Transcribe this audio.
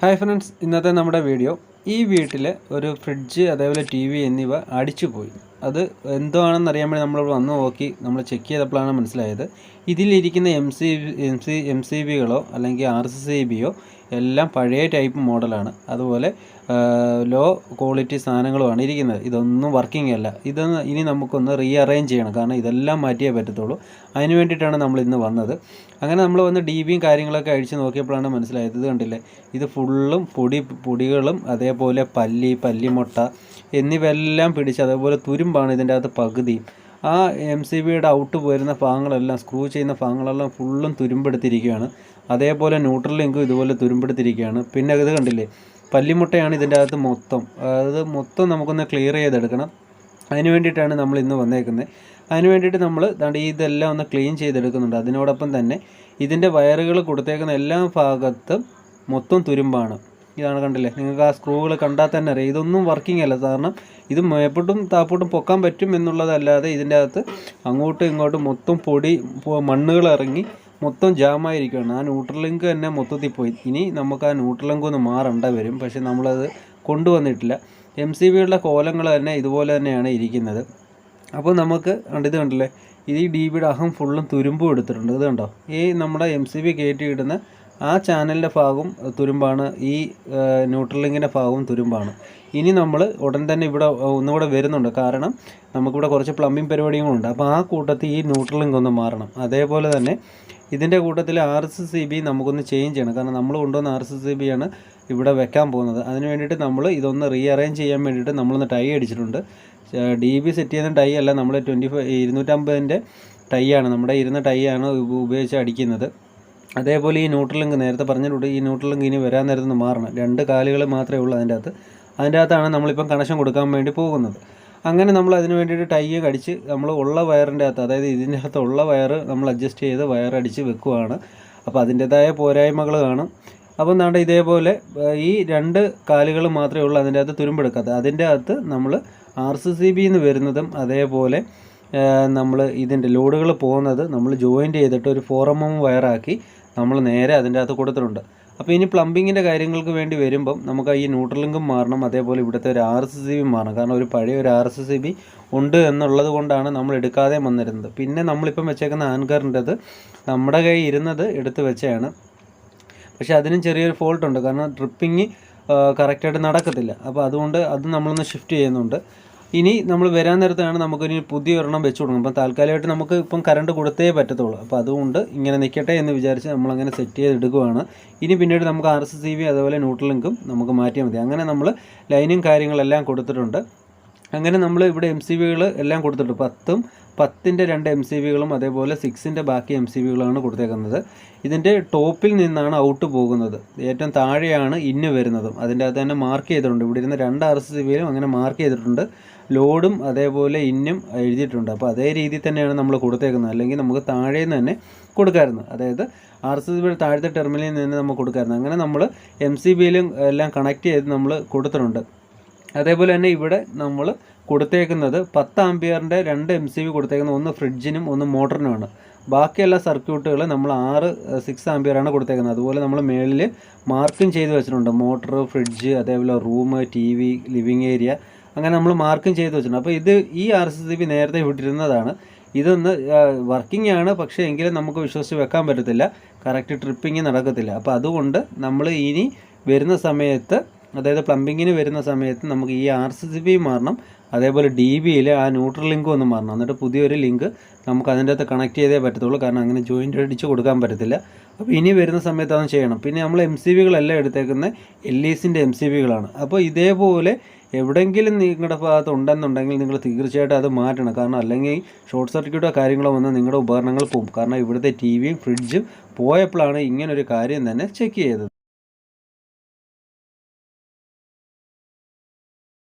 Hi friends ഇന്നത്തെ നമ്മുടെ video ഈ വീട്ടിൽ ഒരു ഫ്രിഡ്ജ് അതേപോലെ ടി വി എന്നിവ അടിച്ചു പോയി. അത് എന്തോ ആണെന്ന് അറിയാൻ വേണ്ടി നമ്മൾ വന്ന് നോക്കി നമ്മൾ ചെക്ക് ചെയ്തപ്പോഴാണ് മനസ്സിലായത്. ഇതിലിരിക്കുന്ന M C M C M C ബികളോ അല്ലെങ്കിൽ ആർ സി സി ബിയോ എല്ലാം പഴയ ടൈപ്പ് മോഡലാണ്. അതുപോലെ ലോ ക്വാളിറ്റി സാധനങ്ങളുമാണ് ഇരിക്കുന്നത്. ഇതൊന്നും വർക്കിംഗ് അല്ല. ഇതൊന്ന് ഇനി നമുക്കൊന്ന് റീ അറേഞ്ച് ചെയ്യണം. കാരണം ഇതെല്ലാം മാറ്റിയേ പറ്റത്തുള്ളൂ. അതിന് വേണ്ടിയിട്ടാണ് നമ്മൾ ഇന്ന് വന്നത്. അങ്ങനെ നമ്മൾ വന്ന് ഡി ബിയും കാര്യങ്ങളൊക്കെ അഴിച്ച് നോക്കിയപ്പോഴാണ് മനസ്സിലായത്. കണ്ടില്ലേ? ഇത് ഫുള്ളും പൊടി പൊടികളും അതേപോലെ പല്ലി പല്ലിമുട്ട എന്നിവയെല്ലാം പിടിച്ച് അതേപോലെ തുരുമ്പാണ് ഇതിന്റെ അകത്ത് പകുതി. ആ എം സി ബിയുടെ ഔട്ട് വരുന്ന ഭാഗങ്ങളെല്ലാം സ്ക്രൂ ചെയ്യുന്ന ഭാഗങ്ങളെല്ലാം ഫുള്ളും തുരുമ്പെടുത്തിരിക്കുകയാണ്. അതേപോലെ ന്യൂട്രൽ ലിങ്കും ഇതുപോലെ തുരുമ്പെടുത്തിരിക്കുകയാണ്. പിന്നെ ഇത് കണ്ടില്ലേ? പല്ലിമുട്ടയാണ് ഇതിന്റെ അകത്ത് മൊത്തം. അതായത് മൊത്തം നമുക്കൊന്ന് ക്ലിയർ ചെയ്തെടുക്കണം. അതിന് വേണ്ടിയിട്ടാണ് നമ്മൾ ഇന്ന് വന്നേക്കുന്നത്. അതിന് വേണ്ടിയിട്ട് നമ്മൾ ദാണ്ട് ഇതെല്ലാം ഒന്ന് ക്ലീൻ ചെയ്തെടുക്കുന്നുണ്ട്. അതിനോടൊപ്പം തന്നെ ഇതിന്റെ വയറുകൾ കൊടുത്തേക്കുന്ന എല്ലാ ഭാഗത്തും മൊത്തം തുരുമ്പാണ്. ഇതാണ് കണ്ടില്ലേ? നിങ്ങൾക്ക് ആ സ്ക്രൂകൾ കണ്ടാൽ തന്നെ അറിയാം. ഇതൊന്നും വർക്കിംഗ് അല്ല. കാരണം ഇത് മേപ്പോട്ടും താപ്പോട്ടും പൊക്കാൻ പറ്റും എന്നുള്ളതല്ലാതെ ഇതിന്റെ അകത്ത് അങ്ങോട്ടും ഇങ്ങോട്ടും മൊത്തം പൊടി മണ്ണുകൾ ഇറങ്ങി മൊത്തം ജാമായിരിക്കുകയാണ്. ആ ന്യൂട്രലിങ്ക് തന്നെ മൊത്തത്തിൽ പോയി. ഇനി നമുക്ക് ആ ന്യൂട്രലിങ്ക് ഒന്ന് മാറേണ്ട വരും. പക്ഷേ നമ്മളത് കൊണ്ടുവന്നിട്ടില്ല. എം സി ബിയുടെ കോലങ്ങൾ തന്നെ ഇതുപോലെ തന്നെയാണ് ഇരിക്കുന്നത്. അപ്പോൾ നമുക്ക് ഇത് കണ്ടില്ലേ? ഇത് ഈ ഡി ബിയുടെ അഹം ഫുള്ളും തുരുമ്പും എടുത്തിട്ടുണ്ട്. ഇത് കണ്ടോ? ഈ നമ്മുടെ എം സി ബി കയറ്റിയിടുന്ന ആ ചാനലിന്റെ ഭാഗവും തുരുമ്പാണ് ഈ ന്യൂട്രലിങ്ങിന്റെ ഭാഗവും തുരുമ്പാണ്. ഇനി നമ്മൾ ഉടൻ തന്നെ ഇവിടെ ഒന്നുകൂടെ വരുന്നുണ്ട്. കാരണം നമുക്കിവിടെ കുറച്ച് പ്ലംബിംഗ് പരിപാടികളുണ്ട്. അപ്പോൾ ആ കൂട്ടത്തിൽ ഈ ന്യൂട്രലിംഗ് ഒന്ന് മാറണം. അതേപോലെ തന്നെ ഇതിന്റെ കൂട്ടത്തിൽ ആർ എസ് സി ബി നമുക്കൊന്ന് ചേഞ്ച് ചെയ്യണം. കാരണം നമ്മൾ കൊണ്ടുവന്ന ആർ എസ് സി ബി ആണ് ഇവിടെ വെക്കാൻ പോകുന്നത്. അതിന് വേണ്ടിയിട്ട് നമ്മൾ ഇതൊന്ന് റീ അറേഞ്ച് ചെയ്യാൻ വേണ്ടിയിട്ട് നമ്മളൊന്ന് ടൈ അടിച്ചിട്ടുണ്ട്. ഡി ബി സെറ്റ് ചെയ്യുന്ന ടൈ അല്ല നമ്മൾ ട്വന്റി ഫൈവ് ഇരുന്നൂറ്റമ്പതിന്റെ ടൈ ആണ്. നമ്മുടെ ഇരുന്ന ടൈ ആണ് ഉപയോഗിച്ച് അടിക്കുന്നത്. അതേപോലെ ഈ ന്യൂട്രൽ ലിങ്ക് നേരത്തെ പറഞ്ഞിട്ടുണ്ട് ഈ ന്യൂട്രലിങ്ക് ഇനി വരാൻ നേരത്ത് മാറണം. രണ്ട് കാലുകൾ മാത്രമേ ഉള്ളൂ അതിന്റെ അകത്ത് അതിന്റെ അകത്താണ് നമ്മളിപ്പം കണക്ഷൻ കൊടുക്കാൻ വേണ്ടി പോകുന്നത്. അങ്ങനെ നമ്മൾ അതിന് വേണ്ടിയിട്ട് ടൈ കടിച്ച് നമ്മൾ ഉള്ള വയറിന്റെ അകത്ത് അതായത് ഇതിന്റെ അകത്ത് ഉള്ള വയർ നമ്മൾ അഡ്ജസ്റ്റ് ചെയ്ത് വയർ അടിച്ച് വെക്കുവാണ്. അപ്പോൾ അതിന്റെതായ പോരായ്മകൾ കാണും. അപ്പോൾ എന്താണ്ട് ഇതേപോലെ ഈ രണ്ട് കാലുകൾ മാത്രമേ ഉള്ളൂ അതിന്റെ അകത്ത് തുരുമ്പെടുക്കാത്ത അതിന്റെ അകത്ത് നമ്മൾ ആർ സി സി ബിന്ന് വരുന്നതും അതേപോലെ നമ്മൾ ഇതിന്റെ ലോഡുകൾ പോകുന്നത് നമ്മൾ ജോയിന്റ് ചെയ്തിട്ട് ഒരു എം വയറാക്കി നമ്മൾ നേരെ അതിന്റെ അകത്ത് കൊടുത്തിട്ടുണ്ട്. അപ്പോൾ ഇനി പ്ലംബിങ്ങിന്റെ കാര്യങ്ങൾക്ക് വേണ്ടി വരുമ്പം നമുക്ക് ഈ ന്യൂട്രലിങ്കും മാറണം. അതേപോലെ ഇവിടുത്തെ ഒരു ആർ എസ് സി ബി മാറണം. കാരണം ഒരു പഴയ ഒരു ആർ എസ് സി ബി ഉണ്ട് എന്നുള്ളത് കൊണ്ടാണ് നമ്മൾ എടുക്കാതെ വന്നിരുന്നത്. പിന്നെ നമ്മളിപ്പം വെച്ചേക്കുന്ന ആൻകറിന്റെത് നമ്മുടെ കൈ ഇരുന്നത് എടുത്ത് വെച്ചതാണ് പക്ഷേ അതിനും ചെറിയൊരു ഫോൾട്ടുണ്ട് കാരണം ട്രിപ്പിങ് കറക്റ്റായിട്ട് നടക്കത്തില്ല. അപ്പോൾ അതുകൊണ്ട് അത് നമ്മളൊന്ന് ഷിഫ്റ്റ് ചെയ്യുന്നുണ്ട്. ഇനി നമ്മൾ വരാൻ നേരത്താണ് നമുക്കൊരു പുതിയ ഒരെണ്ണം വെച്ച് കൊടുക്കണം അപ്പം താൽക്കാലികമായിട്ട് നമുക്ക് ഇപ്പം കറണ്ട് കൊടുത്തേ പറ്റത്തുള്ളൂ. അപ്പോൾ അതുകൊണ്ട് ഇങ്ങനെ നിൽക്കട്ടെ എന്ന് വിചാരിച്ച് നമ്മളങ്ങനെ സെറ്റ് ചെയ്തെടുക്കുകയാണ് ഇനി പിന്നീട് നമുക്ക് ആർ എസ് സി വി അതുപോലെ ന്യൂട്രൽ ലിങ്കും നമുക്ക് മാറ്റിയാൽ മതി. അങ്ങനെ നമ്മൾ ലൈനും കാര്യങ്ങളെല്ലാം കൊടുത്തിട്ടുണ്ട്. അങ്ങനെ നമ്മൾ ഇവിടെ എം സി വികൾ എല്ലാം കൊടുത്തിട്ടുണ്ട്. പത്തും പത്തിന്റെ രണ്ട് എം സി വികളും അതേപോലെ സിക്സിന്റെ ബാക്കി എം സി വികളാണ് കൊടുത്തേക്കുന്നത്. ഇതിന്റെ ടോപ്പിൽ നിന്നാണ് ഔട്ട് പോകുന്നത്. ഏറ്റവും താഴെയാണ് ഇന്ന് വരുന്നതും. അതിന്റെ അകത്ത് തന്നെ മാർക്ക് ചെയ്തിട്ടുണ്ട്. ഇവിടെ ഇരുന്ന് രണ്ട് ആർ എസ് സി വിയിലും അങ്ങനെ മാർക്ക് ചെയ്തിട്ടുണ്ട്. ലോഡും അതേപോലെ ഇന്നും എഴുതിയിട്ടുണ്ട്. അപ്പോൾ അതേ രീതിയിൽ തന്നെയാണ് നമ്മൾ കൊടുത്തേക്കുന്നത്. അല്ലെങ്കിൽ നമുക്ക് താഴെ നിന്ന് തന്നെ കൊടുക്കാമായിരുന്നു. അതായത് ആർ എസ് ബിയുടെ താഴത്തെ ടെർമിനലിൽ നിന്ന് നമുക്ക് കൊടുക്കാമായിരുന്നു. അങ്ങനെ നമ്മൾ എം സി ബിയിലും എല്ലാം കണക്ട് ചെയ്ത് നമ്മൾ കൊടുത്തിട്ടുണ്ട്. അതേപോലെ തന്നെ ഇവിടെ നമ്മൾ കൊടുത്തേക്കുന്നത് പത്ത് ആംപിയറിന്റെ രണ്ട് എം സി ബി കൊടുത്തേക്കുന്നത് ഒന്ന് ഫ്രിഡ്ജിനും ഒന്ന് മോട്ടറിനുമാണ്. ബാക്കിയുള്ള സർക്യൂട്ടുകൾ നമ്മൾ ആറ് സിക്സ് ആംപിയറാണ് കൊടുത്തേക്കുന്നത്. അതുപോലെ നമ്മൾ മേളിൽ മാർക്കും ചെയ്ത് വെച്ചിട്ടുണ്ട്. മോട്ടർ ഫ്രിഡ്ജ് അതേപോലെ room T V living area അങ്ങനെ നമ്മൾ മാർക്കും ചെയ്ത് വെച്ചിട്ടുണ്ട്. അപ്പോൾ ഇത് ഈ ആർ സി സി ബി നേരത്തെ വിട്ടിരുന്നതാണ്. ഇതൊന്ന് വർക്കിംഗ് ആണ്. പക്ഷേ എങ്കിലും നമുക്ക് വിശ്വസിച്ച് വെക്കാൻ പറ്റത്തില്ല. കറക്റ്റ് ട്രിപ്പിങ് നടക്കത്തില്ല. അപ്പോൾ അതുകൊണ്ട് നമ്മൾ ഇനി വരുന്ന സമയത്ത് അതായത് പ്ലംബിങ്ങിന് വരുന്ന സമയത്ത് നമുക്ക് ഈ ആർ സി സി ബി മാറണം അതേപോലെ ഡി ബിയിൽ ആ ന്യൂട്രൽ ലിങ്കും ഒന്ന് മാറണം. എന്നിട്ട് പുതിയൊരു ലിങ്ക് നമുക്ക് അതിന്റെ അകത്ത് കണക്ട് ചെയ്തേ പറ്റത്തുള്ളൂ കാരണം അങ്ങനെ ജോയിന്റ് അടിച്ച് കൊടുക്കാൻ പറ്റത്തില്ല. അപ്പോൾ ഇനി വരുന്ന സമയത്ത് അത് ചെയ്യണം. പിന്നെ നമ്മൾ എം സി ബികളെല്ലാം എടുത്തേക്കുന്ന എൽ ഇസിന്റെ എം സി ബികളാണ് അപ്പോൾ ഇതേപോലെ എവിടെയെങ്കിലും നിങ്ങളുടെ ഭാഗത്ത് ഉണ്ടെന്നുണ്ടെങ്കിൽ നിങ്ങൾ തീർച്ചയായിട്ടും അത് മാറ്റണം. കാരണം അല്ലെങ്കിൽ ഷോർട്ട് സർക്യൂട്ടോ കാര്യങ്ങളോ വന്ന് നിങ്ങളുടെ ഉപകരണങ്ങൾ പോകും കാരണം ഇവിടുത്തെ ടി വിയും ഫ്രിഡ്ജും പോയപ്പോഴാണ് ഇങ്ങനൊരു കാര്യം തന്നെ ചെക്ക് ചെയ്തത്.